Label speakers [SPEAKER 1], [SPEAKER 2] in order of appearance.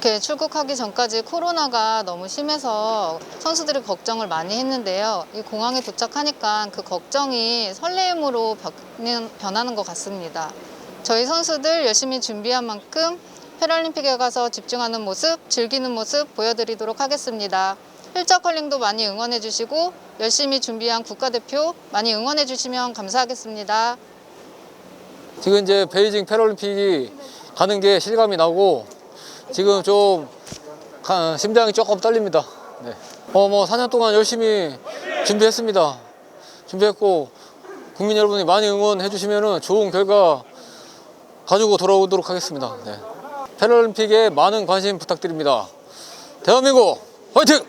[SPEAKER 1] 네, 출국하기 전까지 코로나가 너무 심해서 선수들이 걱정을 많이 했는데요. 이 공항에 도착하니까 그 걱정이 설레임으로 변- 변하는 것 같습니다. 저희 선수들 열심히 준비한 만큼 패럴림픽에 가서 집중하는 모습, 즐기는 모습 보여드리도록 하겠습니다. 휠적 컬링도 많이 응원해 주시고 열심히 준비한 국가대표 많이 응원해 주시면 감사하겠습니다.
[SPEAKER 2] 지금 이제 베이징 패럴림픽이 가는 게 실감이 나고 지금 좀 가- 심장이 조금 떨립니다. 네. 어, 뭐 4년 동안 열심히 준비했습니다. 준비했고 국민 여러분이 많이 응원해 주시면 좋은 결과 가지고 돌아오도록 하겠습니다. 네. 패럴림픽에 많은 관심 부탁드립니다. 대한민국 화이팅!